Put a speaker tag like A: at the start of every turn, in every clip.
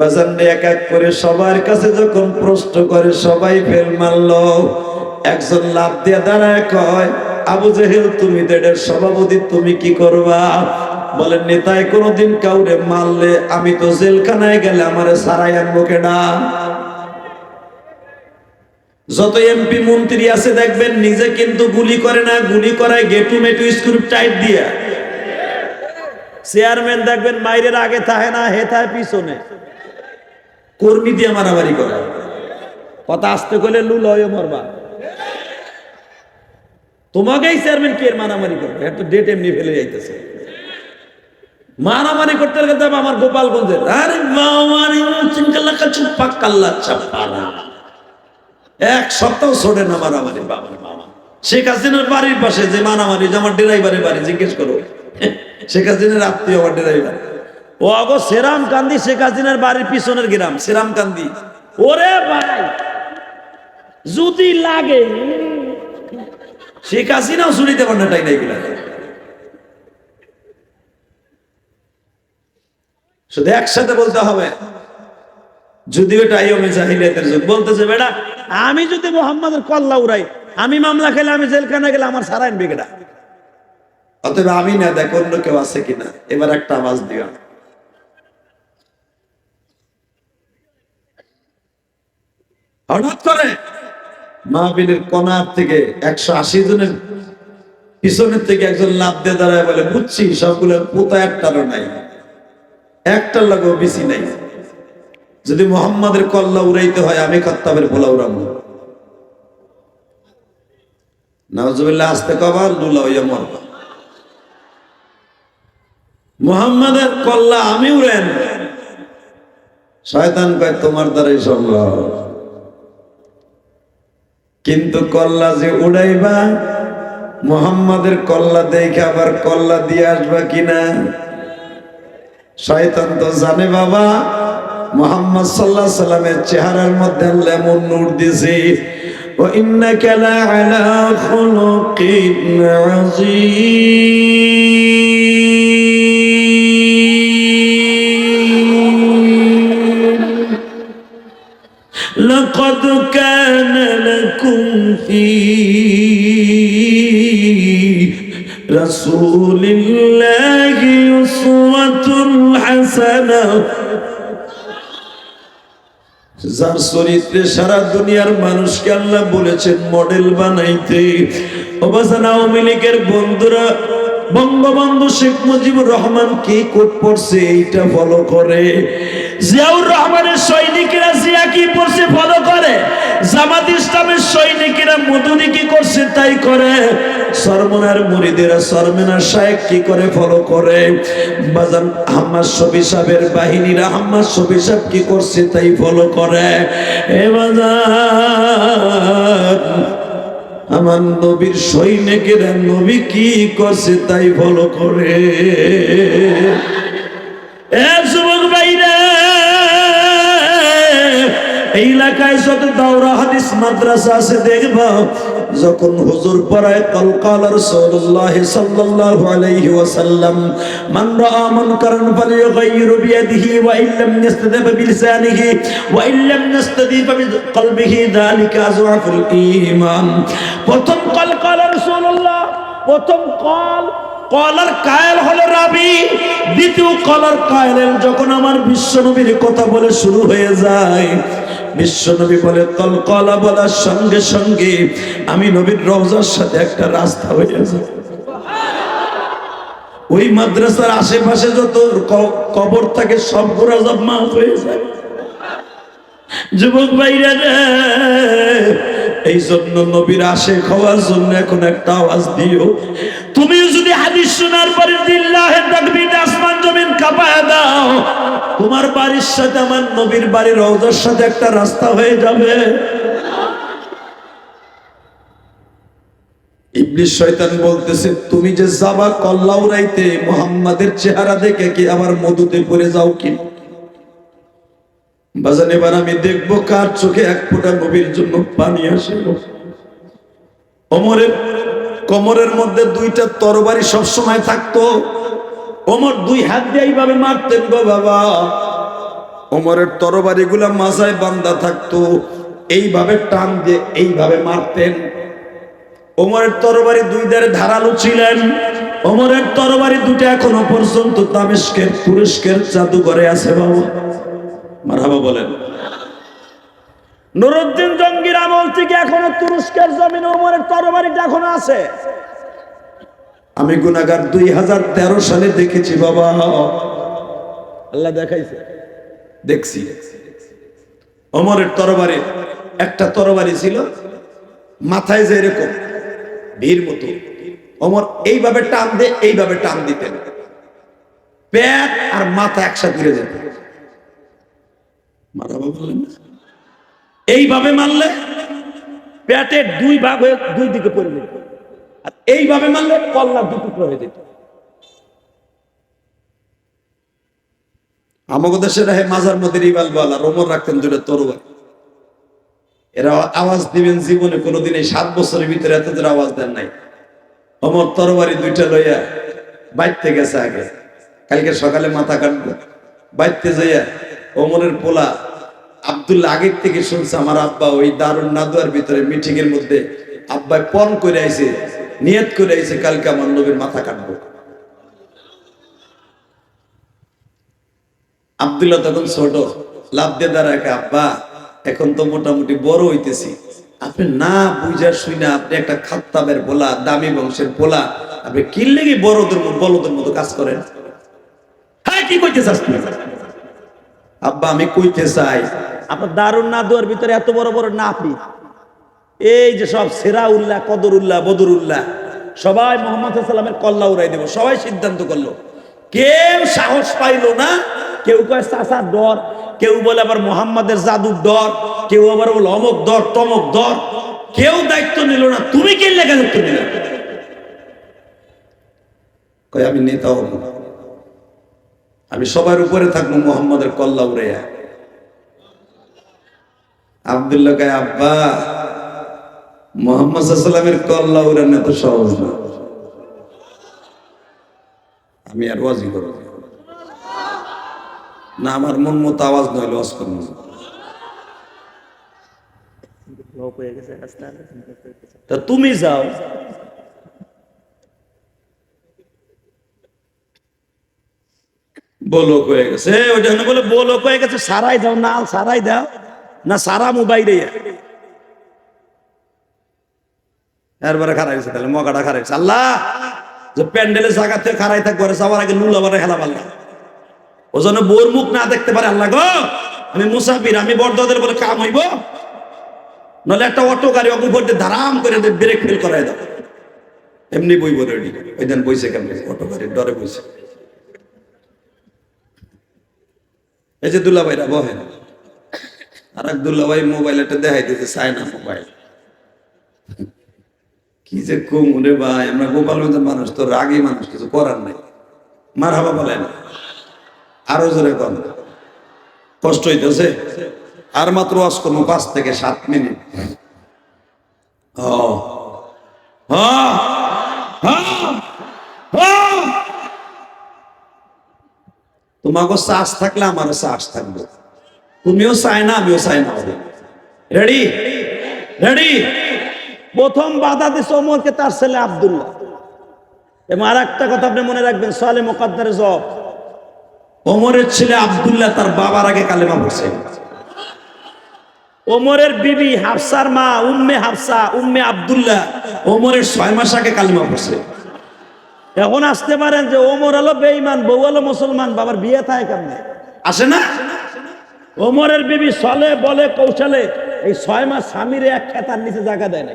A: বাজানরে এক এক করে সবার কাছে যখন প্রশ্ন করে, সবাই ফেল মারলো। একজন লাভ দিয়ে দাঁড়ায় কয়, আবু জেহেল, তুমি এটার সভাপতি, তুমি কি করবা? বলেন, নেতায় কোনোদিন কাউরে মারলে আমি তো জেলখানায় গেলে আমারে সারাই আনব কেডা? যত এমপি মন্ত্রী আছে দেখবেন, নিজে কিন্তু গুলি করে না, গুলি করায় গেটু মেটু স্ক্রুপ টাইট দিয়া। চেয়ারম্যান দেখবেন মাইরের আগে থাকে না, হে থাকে পিছনে। কর্মী দিয়ে মারামারি করে। কথা আসতে করলে লুল হয়ে মরবা। তোমাকেই চেয়ারম্যান কে মারামারি করবে? একটা ডেট এমনি ফেলে যাইতেছে। মারামারি করতে গেলে তবে আমার গোপালগঞ্জের। আরে মামারি চিনকাল্লা কাছু পাক্কাল্লা চাপারা এক সপ্তাহ ছোড়ে না মারামারি, বাবা মামা শেখ হাসিনার বাড়ির পাশে যে মারামারি, যে আমার ড্রাইভারের বাড়ি, জিজ্ঞেস করো। শেখ হাসিনার আত্মীয়, আমার ড্রাইভার। ও আগো সেরাম কান্দি শেখ হাসিনার বাড়ির পিছনের গ্রাম সেরাম কান্দি। ওরে ভাই, যদি লাগে। শেখ হাসিনাও শুনিতে পারে না টাই শুধু একসাথে বলতে হবে। যদিও এটা আইয়মে জাহিলিয়াতের যুগ। বলতেছে, বেটা, আমি যদি মোহাম্মদের কল্লা উড়াই, আমি মামলা খেলে আমি জেলখানা গেলে আমার সারাইন বিগড়া অতএব আমি না দেখ অন্য কেউ আছে কিনা। এবার একটা আওয়াজ দিও। হঠাৎ করে মাহবিলের কনার থেকে একশো আশি জনের পিছনের থেকে একজন লাভ দিয়ে দাঁড়ায় বলে, বুঝছি, সবগুলো পোতা একটারও নাই। একটার লাগেও বেশি নাই। যদি মোহাম্মদের কল্লা উড়াইতে হয়, আমি খত্তাবের পোলা উড়াবো। নাজুবিল্লাহ আসতে কবার দুলা হইয়া মরবা। মোহাম্মদের কল্লা আমি উড়েন শয়তান কয়, তোমার দ্বারাই সম্ভব। কিন্তু কল্লা যে উড়াইবা, মোহাম্মদের কল্লা দেখে আবার কল্লা দিয়ে আসবা কিনা? শয়তান তো জানে বাবা, মোহাম্মদ সাল্লাহ সাল্লামের চেহারার মধ্যে এমন নূর দিছে ও ইন্নাকা লাআলা খুলুকিন আযীম। لقد كان لكم في رسول الله أسوة حسنة যার চরিত্রে সারা দুনিয়ার মানুষকে আল্লাহ বলেছেন মডেল বানাইতে অবসান আওয়ামী লীগের বন্ধুরা বঙ্গবন্ধু শেখ মুজিবুর রহমান কি কোট পড়ছে এইটা ফলো করে জিয়াউর রহমানের সৈনিকেরা জামাত ইসলামের সৈনিকেরা কি করছে তাই করে? সরমনার মুরিদেরা সরমেনার কি করে ফলো করে? বাজান বাহিনীরা সাহেব কি করছে তাই ফলো করে? এ আমার নবীর সৈনিকেরা নবী কি করছে তাই ফলো করে? এ যুবক ভাইরা এই এলাকায় যত দাওরা হাদিস মাদ্রাসা আছে, দেখবা যখন হুজুর পড়ায়, কল কাল রাসূলুল্লাহ সাল্লাল্লাহু আলাইহি ওয়াসাল্লাম, মান রাআ মুনকারান ফালিয়ুগাইয়িরু বিয়াদিহি ওয়া ইল্লাম ইয়াস্তাদিব বিলিসানিহি ওয়া ইল্লাম ইয়াস্তাদিব বিকলবিহি যালিকা আযওয়াফুল ঈমান। প্রথম কল কাল রাসূলুল্লাহ প্রথম কল কলার কায়েল হলো রাবি। দ্বিতীয় কলার কায়েলের যখন আমার বিশ্বনবীর কথা বলে শুরু হয়ে যায় বিশ্বনবী বলে তল কলা বলার সঙ্গে সঙ্গে আমি নবীর রওজার সাথে একটা রাস্তা হয়ে যায় ওই মাদ্রাসার আশেপাশে যত কবর থাকে, সব গোরাজব মাফ হয়ে যায়। যুবক বাইরে এই জন্য নবীর আশে হওয়ার জন্য এখন একটা আওয়াজ দিও। তুমিও যদি হাদিস শোনার পরে দিল্লাহে তাকবীর আসমান জমিন কাঁপায় দাও তোমার বাড়ির সাথে আমার নবীর বাড়ির রওজার সাথে একটা রাস্তা হয়ে যাবে। ইবলিস শয়তান বলতেছে তুমি যে যাবা কল্লা উড়াইতে মোহাম্মদের চেহারা দেখে কি আবার মধুতে পড়ে যাও কি? বাজান এবার আমি দেখব কার চোখে এক ফোঁটা নবীর জন্য পানি আসে অমরের কোমরের মধ্যে দুইটা তরবারি সবসময় থাকতো। ওমর দুই হাত দিয়ে এইভাবে মারতেন গো বাবা। ওমরের তরবারি গুলা মাজায় বান্দা থাকতো। এইভাবে টান দিয়ে এইভাবে মারতেন। ওমরের তরবারি দুই ধারে ধারালো ছিলেন। ওমরের তরবারি দুটো এখনও পর্যন্ত দামেস্কের তুরস্কের জাদুঘরে আছে বাবা। মারহাবা বলেন।
B: নুরুদ্দিন জঙ্গির আমল থেকে এখনও তুরস্কের জমিন ওমরের তরবারিটা এখনও আছে।
A: আমি গুনাগার দুই হাজার তেরো সালে দেখেছি বাবা।
B: আল্লাহ দেখাইছে।
A: দেখছি। অমরের তরবারি একটা তরবারি ছিল মাথায় যে এরকম ভিড় মতো। অমর এইভাবে টান দিয়ে এইভাবে টান দিতেন। পেট আর মাথা একসাথে ঘুরে যেত। এইভাবে মারলে
B: পেটের দুই ভাগ হয়ে দুই দিকে পড়ে যেত।
A: আর এইভাবে মারলে কল্লা দু টুকরো হয়ে যেত। আমাদের দেশের হে মাজার মধ্যে রিবাল বল আর ওমর রাখতেন দুটো তরবারি এরা আওয়াজ দিবেন জীবনে কোনোদিন এই সাত বছরের ভিতরে এত দূর আওয়াজ দেন নাই। অমর তরবারি দুইটা লইয়া বাইতে গেছে আগে। কালকে সকালে মাথা কাটবে বাইতে যাইয়া অমরের পোলা আব্দুল্লাহ আগের থেকে শুনছে আমার আব্বা ওই দারুণ নাদুয়ার ভিতরে মিটিং এর মধ্যে আব্বাই পণ করে আইছে, নিয়ত করে আইছে, কালকে আমার নবীর মাথা কাটবো। আব্দুল্লাহ তখন ছোট, লাভ দিয়ে দাঁড়ায় আব্বা, এখন তো মোটামুটি বড় হইতেছি। আপনি না বুঝার শুই না আপনি একটা খাত্তাবের বলা দামি বংশের বলা আপনি কিনলে কি বড়দের বলদের মতো কাজ করেন? হ্যাঁ কি কইতে চাস? আব্বা, আমি কইতে চাই,
B: আপনার দারুণ না দুয়ার ভিতরে এত বড় বড় নাপি এই যে সব সেরা উল্লাহ কদর উল্লাহ বদর উল্লাহ সবাই মোহাম্মদ সাল্লামের কল্লা উড়াই দেব। সবাই সিদ্ধান্ত করল। কেউ সাহস পাইলো না, কেউ কয় চাচার ডর। কেউ বলে, আবার মোহাম্মদের জাদুর ডর। কেউ আবার বলে, অমক ডর টমক ডর। কেউ দায়িত্ব নিল না। তুমি কে লেখা দায়িত্ব নিলে
A: আমি নেতা হব। আমি সবার উপরে থাকব, মোহাম্মদের কল্লা উড়াইয়া আব্দুল্লাহ কয়, আব্বা, মোহাম্মদ সাল্লামের কল্লা উড়ানো এত সহজ না আমি আর ওয়াজি করব না। আমার মন মতো আওয়াজ নইলে ওয়াজ করব।
B: তা তুমি যাও
A: বলো হয়ে গেছে।
B: ওই জন্য বলে বলো হয়ে গেছে, সারাই দাও না সারাই দাও। না, সারা মোবাইলে।
A: এরবারে খারাইছে তাহলে, মগাটা খারাইছে আল্লাহ, যে প্যান্ডেলের জায়গা থেকে খারাই থাকবে ওরা সবার আগে নুল আবার খেলা পাল্লা ও যেন বোর মুখ না দেখতে পারে, আল্লাহ গো, আমি মুসাফির, আমি বড়দের বলে কাম হইব। নলে একটা অটো গাড়ি অকুপ করতে ধারাম করে ব্রেক ফেল করাই দাও। এমনি বইব রেডি। ওই দিন বইছে কেমন? অটো গাড়ির ডরে বইছে। এই যে দুলাভাইরা বহেন আর এক দুলাভাই মোবাইল একটা দেখাই দিতে চায় না মোবাইল কি যে কম রে ভাই আমরা গোপালগঞ্জের মানুষ তো রাগী মানুষ কিছু করার নাই। মার হাবা বলেন আরও জোরে কম কষ্ট হইতেছে আর মাত্র করব পাঁচ থেকে সাত মিনিট। ও হ্যাঁ, হ্যাঁ। তোমাকে শ্বাস থাকলে আমারও শ্বাস থাকবে। তুমিও চাই না, আমিও চাই না রেডি রেডি
B: প্রথম বাধা দিছে ওমরকে, তার ছেলে আব্দুল্লাহ। এবং আর একটা কথা আপনি মনে রাখবেন সালে মোকাদ্দারে জব।
A: ওমরের ছেলে আব্দুল্লাহ, তার বাবার আগে কালেমা পড়ছে।
B: ওমরের বিবি হাফসার মা, উম্মে হাফসা, উম্মে আব্দুল্লাহ,
A: ওমরের ছয় মাস আগে কালেমা পড়ছে।
B: এখন আসতে পারেন যে ওমর হলো বেঈমান বউ আলো মুসলমান বাবার বিয়ে থাকে কেমনে?
A: আসে না?
B: ওমরের বিবি সলে বলে কৌশলে এই ছয় মাস স্বামীর এক খেতার নিচে জায়গা দেয় না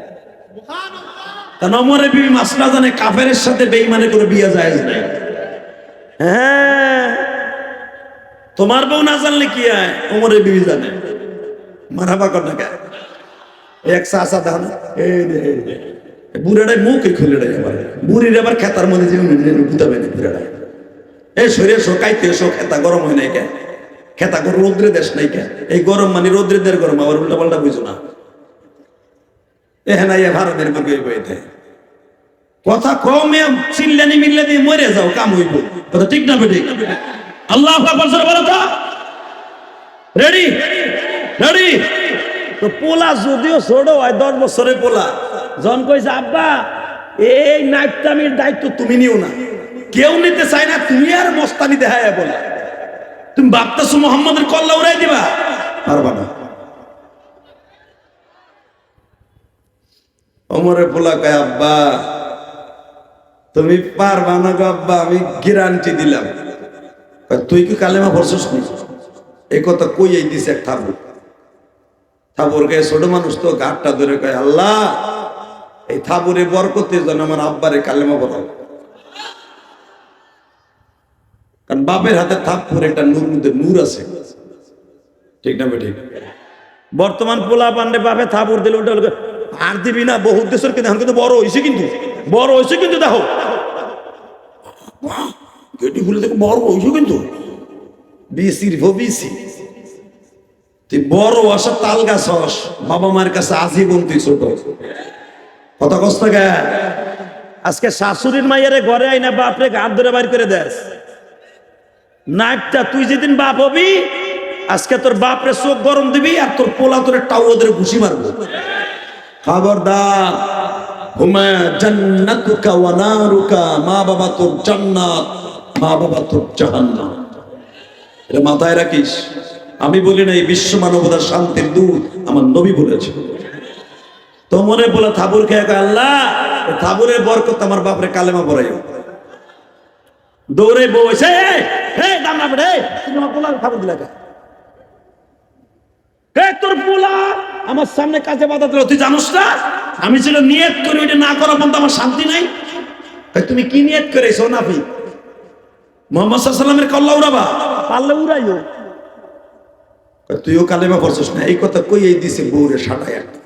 A: কারণ ওমরের বিবি মাসলা জানে কাফেরের সাথে বেইমানে করে বিয়ে যায় নাই।
B: হ্যাঁ।
A: তোমার বউ না জানলে কি হয়? ওমরের বিবি জানে। মারাবা কর না কে? এক সাসা দান এই বুড়াটাই মুখে খুলে দেয় আবার। বুড়ির আবার খেতার মধ্যে যে বুঝাবে না বুড়াটাই এই শরীর শোকাইতে শো খেতা গরম হয় নাই কে? খেতা গরম রৌদ্রে দেশ নাই কে? এই গরম মানে রৌদ্রে দের গরম, আবার উল্টা পাল্টা বুঝো না। ইয়ে ভারতের বুকে বইতে কথা কমে চিল্লানি মিল্লানি মরে যাও, কাম হইব। কথা ঠিক না বেঠিক? আল্লাহ
B: রেডি রেডি তো পোলা যদিও ছোট হয়, দশ বছরের পোলা। জন কইছে, আব্বা, এই নাইটামির দায়িত্ব তুমি নিও না। কেউ নিতে চায় না, তুমি আর মস্তানি দেখায় বলে। তুমি ভাবতেছো মোহাম্মদের কল্লা উড়াই দিবা? পারবা না।
A: ওমরে পোলা কয়, আব্বা, তুমি পারবা না গো আব্বা, আমি গ্যারান্টি দিলাম। তুই কি কালেমা পড়ছস নি? এই কথা কই এই দিছে এক থাবুর থাবুর গায়ে ছোট মানুষ তো গাটটা ধরে কয়, আল্লাহ এই থাবুরে বরকতে যেন আমার আব্বারে কালেমা পড়াও। কারণ বাপের হাতে থাপ্পর একটা নূর মধ্যে নূর আছে। ঠিক না ঠিক
B: বর্তমান পোলা পান্ডে বাপে থাপুর দিলে ওটা আর দিবি না, বহু দেশের কিন্তু, এখন কিন্তু বড় হয়েছে কিন্তু, বড় হয়েছে কিন্তু দেখো।
A: গেটি খুলে দেখো, বড় হইছো কিন্তু। বিসির বিসি। তুই বড় আসা তাল গাছ বাবা মায়ের কাছে আজীবন তুই ছোট কথা কষ্ট
B: আজকে শাশুড়ির মাইয়ারে ঘরে আইনা বাপরে গাত ধরে বাইর করে দেস। নাইটটা তুই যেদিন বাপ হবি, আজকে তোর বাপরে চোখ গরম দিবি আর তোর পোলা তোর টাউ ওদের ঘুষি মারবো।
A: খবরদার মা বাবা তোর জান্নাত, মা বাবা তোর জাহান্নাম। এটা মাথায় রাখিস, আমি বলি না এই বিশ্ব মানবতার শান্তির দূত আমার নবী বলেছে। তো মনে বলে থাবুর খেয়ে কয়, আল্লাহ থাবুরের বরকত আমার বাপরে কালেমা পড়াইও।
B: দৌড়ে দিলা কে? তোর পোলা? আমার সামনে কাছে বাধা দিল তুই জানোস না? আমি ছিল নিয়ত করি ওইটা না করা পর্যন্ত আমার শান্তি নাই?
A: তুমি কি নিয়ত করেছ নাফি? মোহাম্মদ সাল্লামের কল্লা উড়াবা?
B: পারলে উড়াইও।
A: তুইও কালেমা পড়ছিস না? এই কথা কই এই দিছে বউরে সাটায় একটা